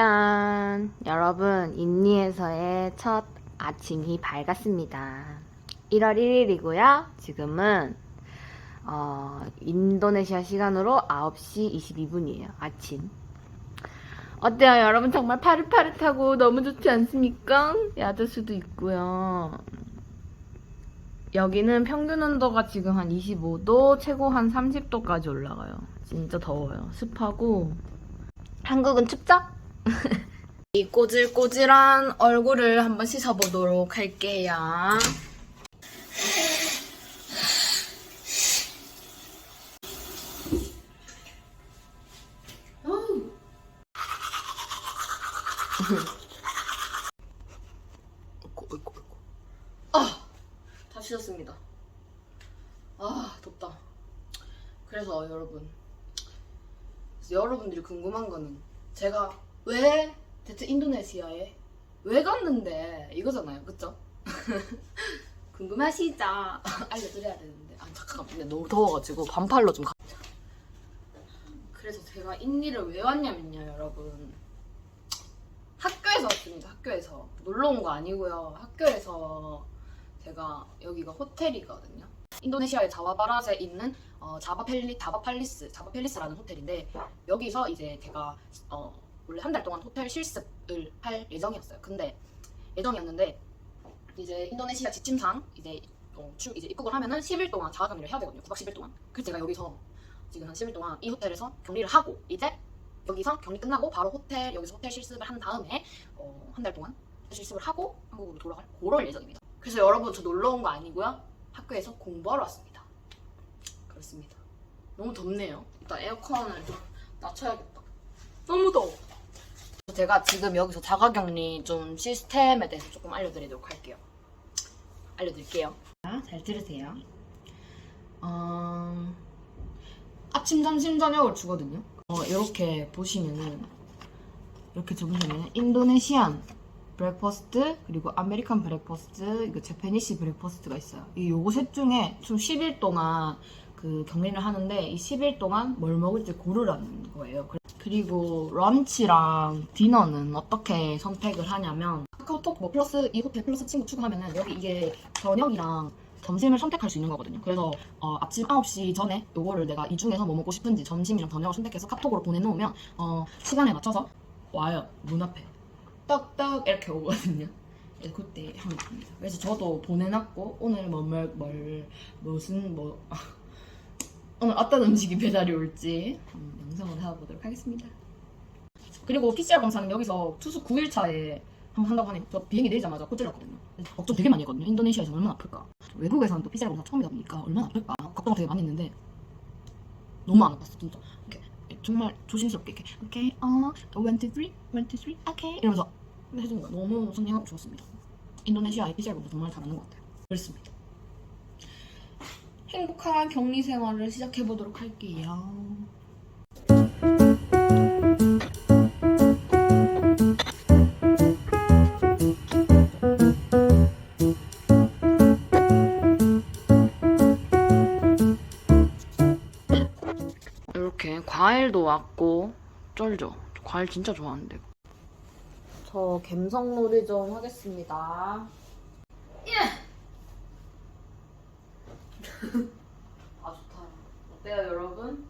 짠! 여러분, 인니에서의 첫 아침이 밝았습니다. 1월 1일이고요. 지금은 어, 인도네시아 시간으로 9시 22분이에요. 아침. 어때요? 여러분 정말 파릇파릇하고 너무 좋지 않습니까? 야자 수도 있고요. 여기는 평균 온도가 지금 한 25도, 최고 한 30도까지 올라가요. 진짜 더워요. 습하고. 한국은 춥죠? 이 꼬질꼬질한 얼굴을 한번 씻어보도록 할게요. 어이구, 어이구, 어이구. 아! 다 씻었습니다. 아, 덥다. 그래서 여러분, 여러분들이 궁금한 거는 제가 왜 대체 인도네시아에? 왜 갔는데? 이거잖아요, 그쵸? 궁금하시죠? 알려드려야 되는데. 아 잠깐만. 근데 너무 더워가지고 반팔로 좀 가... 그래서 제가 인니를 왜 왔냐면요 여러분. 학교에서 왔습니다 학교에서. 놀러 온 거 아니고요. 학교에서 제가 여기가 호텔이거든요. 인도네시아의 자와바라에 있는 어, 자바펠리 자바팔리스 자바펠리스라는 호텔인데 여기서 이제 제가 어, 원래 한 달 동안 호텔 실습을 할 예정이었어요. 근데 예정이었는데 이제 인도네시아 지침상 이제 어, 출- 이제 입국을 하면은 10일 동안 자가 격리를 해야 되거든요. 9박 10일 동안. 그래서 제가 여기서 지금 한 10일 동안 이 호텔에서 격리를 하고 이제 여기서 격리 끝나고 바로 호텔 여기서 호텔 실습을 한 다음에 어, 한 달 동안 실습을 하고 한국으로 돌아갈 그럴 예정입니다. 그래서 여러분 저 놀러 온 거 아니고요. 학교에서 공부하러 왔습니다. 그렇습니다. 너무 덥네요. 일단 에어컨을 좀 낮춰야겠다. 너무 더워. 제가 지금 여기서 자가격리 좀 시스템에 대해서 조금 알려드리도록 할게요. 알려드릴게요. 자, 잘 들으세요. 어, 아침, 점심, 저녁을 주거든요. 어, 이렇게 보시면은 이렇게 보시면 인도네시안 브렉퍼스트 그리고 아메리칸 브렉퍼스트 이거 제페니시 브렉퍼스트가 있어요. 이 요거 셋 중에 총 10일 동안 그 격리를 하는데 이 10일 동안 뭘 먹을지 고르라는 거예요. 그리고 런치랑 디너는 어떻게 선택을 하냐면 카카오톡 뭐 플러스 이 호텔 플러스 친구 추가하면은 여기 이게 저녁이랑 점심을 선택할 수 있는 거거든요. 그래서 어, 아침 9시 전에 요거를 내가 이 중에서 뭐 먹고 싶은지 점심이랑 저녁을 선택해서 카톡으로 보내놓으면 어, 시간에 맞춰서 와요. 문 앞에. 떡떡 이렇게 오거든요. 그래서 그때 하면. 그래서 저도 보내놨고 오늘 뭐, 뭘, 뭘 무슨 뭐 오늘 어떤 음식이 배달이 올지 음, 영상을 해보도록 하겠습니다. 그리고 PCR 검사는 여기서 투숙 9일 차에 한번 한다고 하니 저 비행기 내리자마자 꽂질렀거든요. 걱정 되게 많이 했거든요. 인도네시아에서 얼마나 아플까. 외국에서는 또 PCR 검사 처음이다 보니까 얼마나 아플까 걱정 되게 많이 했는데 너무 안 아팠어 진짜. 이렇게 정말 조심스럽게 이렇게 오케이 어 one two three one two three 오케이 이러면서 해주는 거야. 너무 선생하고 좋았습니다. 인도네시아의 PCR 검사 정말 잘하는 것 같아요. 그렇습니다. 행복한 격리 생활을 시작해 보도록 할게요. 왔고 쩔죠. 저 과일 진짜 좋아하는데. 저 갬성놀이 좀 하겠습니다. 예! 아 좋다. 어때요 여러분?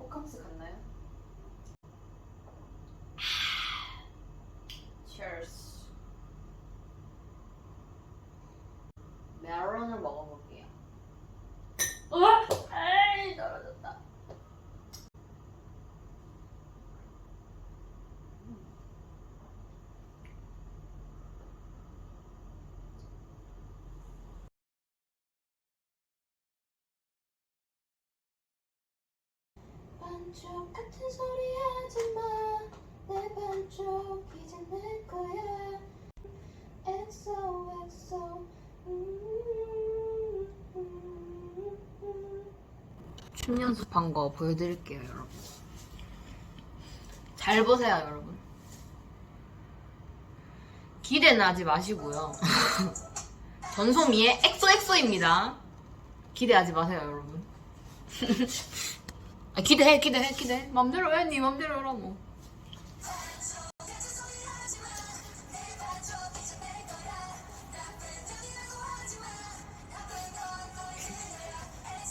호캉스 갔나요? Cheers. 메론을 먹어볼게요. 우와! 에이 떨어졌다. 반쪽 같은 소리 하지 마 내 반쪽 이제 내 거야 XOXO. 춤 연습한 거 보여드릴게요, 여러분. 잘 보세요, 여러분. 기대는 하지 마시고요. 전소미의 엑소엑소입니다. 기대하지 마세요, 여러분. 아, 기대해 기대해 기대해. 맘대로 해니 맘대로 하라고.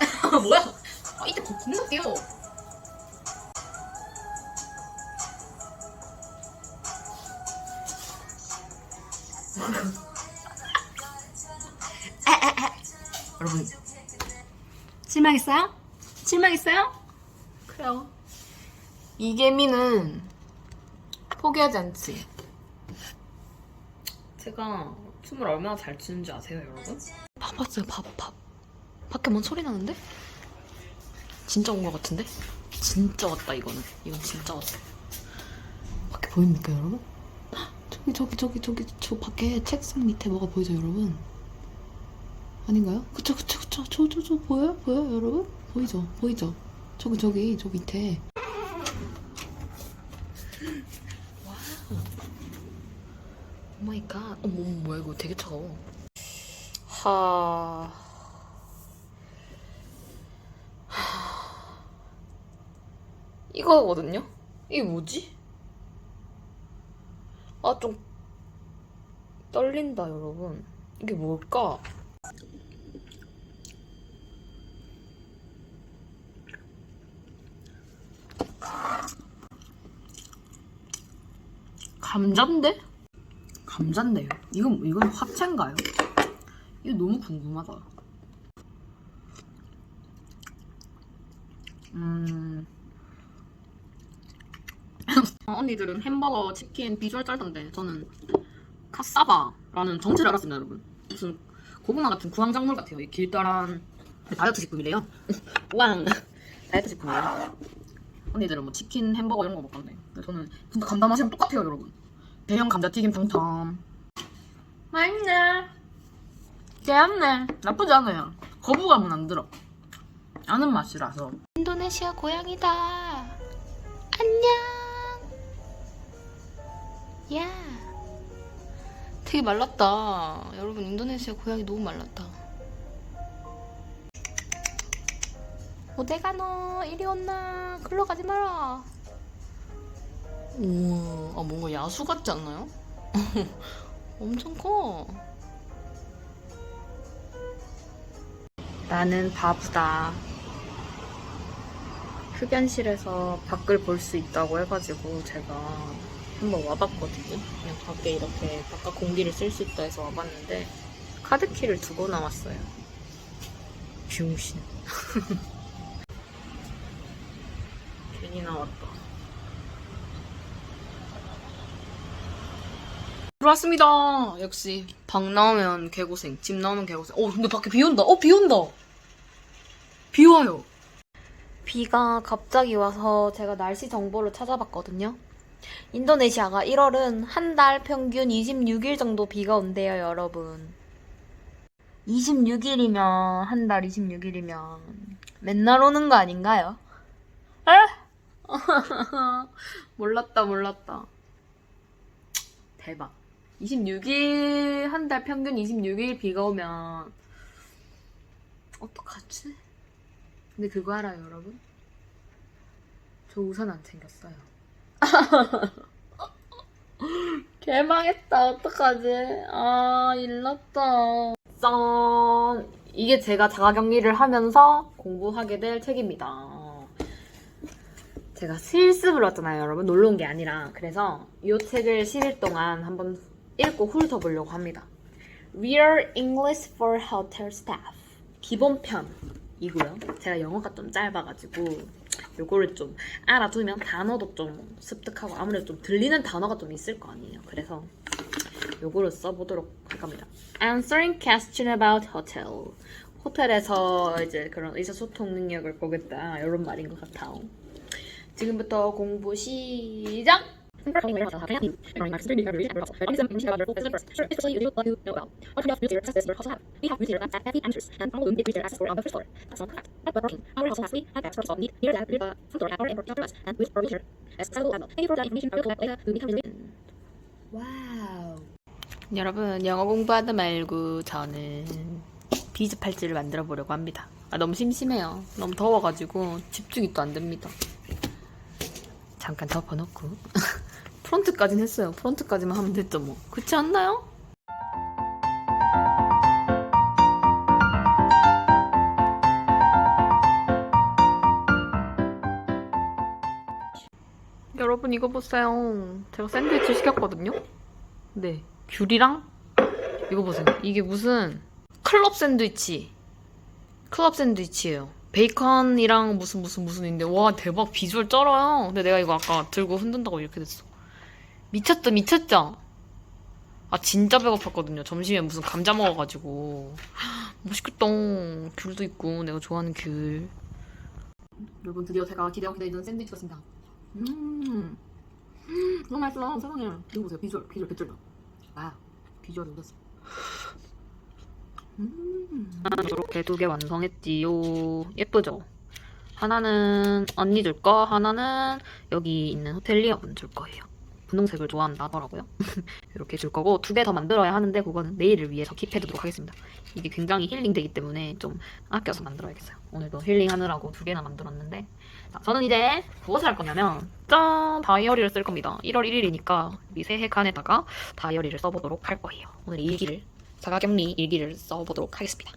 뭐야? 아 이때 겁나 뛰어 아, 아, 아. 여러분. 실망했어요? 실망했어요? 그래요. 이계미는 포기하지 않지. 제가 춤을 얼마나 잘 추는지 아세요, 여러분? 밥 왔어요, 밥, 밥. 밖에 뭔 소리 나는데? 진짜 온 것 같은데? 진짜 왔다, 이거는. 이건 진짜 왔어. 밖에 보입니까, 여러분? 헉, 저기, 저기, 저기, 저기, 저 밖에 책상 밑에 뭐가 보이죠, 여러분? 아닌가요? 그쵸, 그쵸, 그쵸. 저, 저, 저, 보여요? 보여요, 여러분? 보이죠? 보이죠? 저기, 저기, 저 밑에. 오마이갓. 어머, 어머, 뭐야, 이거 되게 차가워. 하. 하. 이거거든요? 이게 뭐지? 아, 좀 떨린다, 여러분. 이게 뭘까? 감자인데? 감자인데요. 이건 이건 화채인가요? 이거 너무 궁금하다. 음. 어, 언니들은 햄버거, 치킨 비주얼 짤던데 저는 카사바라는 정체를 알았습니다, 여러분. 무슨 고구마 같은 구황작물 같아요. 이 길다란 다이어트 식품이래요. 왕 다이어트 식품이에요. 언니들은 뭐 치킨, 햄버거 이런 거 먹던데. 저는 진짜 맛이랑 똑같아요, 여러분. 대형 감자튀김 탕탕. 맛있네. 개안네. 나쁘지 않아요. 거부감은 안 들어. 아는 맛이라서. 인도네시아 고양이다 안녕 야 되게 말랐다 여러분 인도네시아 고양이 너무 말랐다 어데가노 이리 온나 글로 가지 마라 우와 아 뭔가 야수 같지 않나요? 엄청 커 나는 바보다. 흡연실에서 밖을 볼 수 있다고 해가지고 제가 한번 와봤거든요. 그냥 밖에 이렇게 바깥 공기를 쓸 수 있다 해서 와봤는데 카드키를 두고 나왔어요. 병신. 괜히 나왔다. 들어왔습니다. 역시 방 나오면 개고생, 집 나오면 개고생. 어 근데 밖에 비 온다. 어 비 온다. 비 와요. 비가 갑자기 와서 제가 날씨 정보를 찾아봤거든요. 인도네시아가 1월은 한 달 평균 26일 정도 비가 온대요, 여러분. 26일이면, 한 달 26일이면, 맨날 오는 거 아닌가요? 몰랐다 몰랐다. 대박. 26일 한 달 평균 26일 비가 오면 어떡하지? 근데 그거 알아요, 여러분? 저 우산 안 챙겼어요. 개망했다. 어떡하지? 아, 일났다. 짠! 이게 제가 자가격리를 하면서 공부하게 될 책입니다. 제가 실습을 왔잖아요, 여러분. 놀러 온 게 아니라. 그래서 이 책을 10일 동안 한번 읽고 훑어보려고 합니다. Real English for Hotel Staff. 기본편이고요. 제가 영어가 좀 짧아가지고 요거를 좀 알아두면 단어도 좀 습득하고 아무래도 좀 들리는 단어가 좀 있을 거 아니에요. 그래서 요거를 써보도록 할 겁니다. Answering question about hotel. 호텔에서 이제 그런 의사소통 능력을 보겠다 이런 말인 것 같아요. 지금부터 공부 시작! 여러분, 영어 공부하다 말고 저는 비즈 팔찌를 만들어 보려고 합니다. 아, 너무 심심해요. 너무 더워가지고 집중이 또 안 됩니다. 잠깐 덮어놓고. 프론트까진 했어요. 프론트까지만 하면 됐죠 뭐. 그렇지 않나요? 여러분 이거 보세요. 제가 샌드위치 시켰거든요. 네, 귤이랑 이거 보세요. 이게 무슨 클럽 샌드위치. 클럽 샌드위치예요. 베이컨이랑 무슨 무슨 무슨인데 와 대박 비주얼 쩔어요. 근데 내가 이거 아까 들고 흔든다고 이렇게 됐어. 미쳤다 미쳤죠? 아 진짜 배고팠거든요. 점심에 무슨 감자 먹어가지고 맛있겠다. 귤도 있고 내가 좋아하는 귤. 여러분 드디어 제가 기대하고 기다리던 샌드위치가 왔습니다. 음, 음 너무 맛있어 세상에. 이거 보세요 비주얼 비주얼 배쩔다. 와 비주얼이 올렸어. 음. 이렇게 두 개 완성했지요. 예쁘죠? 하나는 언니 줄 거, 하나는 여기 있는 호텔리어 분 줄 거예요. 분홍색을 좋아한다 하더라고요. 이렇게 줄 거고 두 개 더 만들어야 하는데 그거는 내일을 위해 서 킵해두도록 하겠습니다. 이게 굉장히 힐링되기 때문에 좀 아껴서 만들어야겠어요. 오늘도 힐링하느라고 두 개나 만들었는데 자, 저는 이제 무엇을 할 거냐면 짠! 다이어리를 쓸 겁니다. 1월 1일이니까 이 새해 칸에다가 다이어리를 써보도록 할 거예요. 오늘 일기를 자가격리 일기를 써보도록 하겠습니다.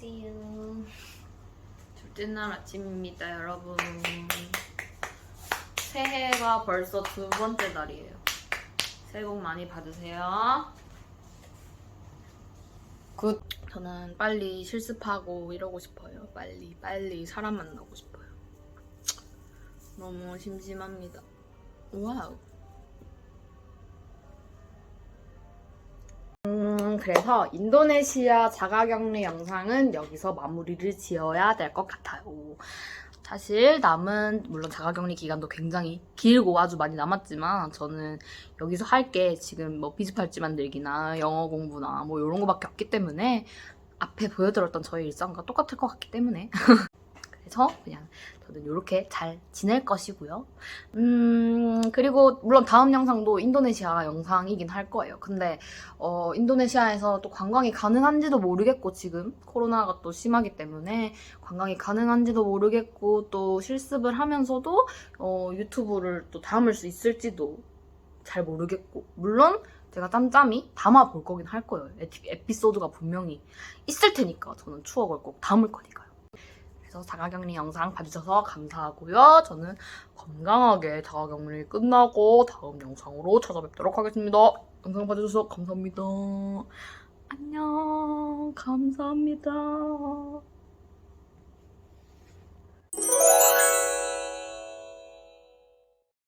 안녕하세요. 둘째 날 아침입니다, 여러분. 새해가 벌써 두 번째 날이에요. 새해 복 많이 받으세요. 굿. 저는 빨리 실습하고 이러고 싶어요. 빨리, 빨리 사람 만나고 싶어요. 너무 심심합니다. 와우. 그래서 인도네시아 자가격리 영상은 여기서 마무리를 지어야 될 것 같아요. 사실 남은 물론 자가격리 기간도 굉장히 길고 아주 많이 남았지만 저는 여기서 할 게 지금 뭐 비즈팔찌 만들기나 영어 공부나 뭐 이런 거밖에 없기 때문에 앞에 보여드렸던 저의 일상과 똑같을 것 같기 때문에 그래서 그냥 저는 이렇게 잘 지낼 것이고요. 음 그리고 물론 다음 영상도 인도네시아 영상이긴 할 거예요. 근데 어, 인도네시아에서 또 관광이 가능한지도 모르겠고 지금 코로나가 또 심하기 때문에 관광이 가능한지도 모르겠고 또 실습을 하면서도 어, 유튜브를 또 담을 수 있을지도 잘 모르겠고 물론 제가 짬짬이 담아 볼 거긴 할 거예요. 에피- 에피소드가 분명히 있을 테니까 저는 추억을 꼭 담을 거니까요. 그래서 자가격리 영상 봐주셔서 감사하고요. 저는 건강하게 자가격리 끝나고 다음 영상으로 찾아뵙도록 하겠습니다. 영상 봐주셔서 감사합니다. 안녕. 감사합니다.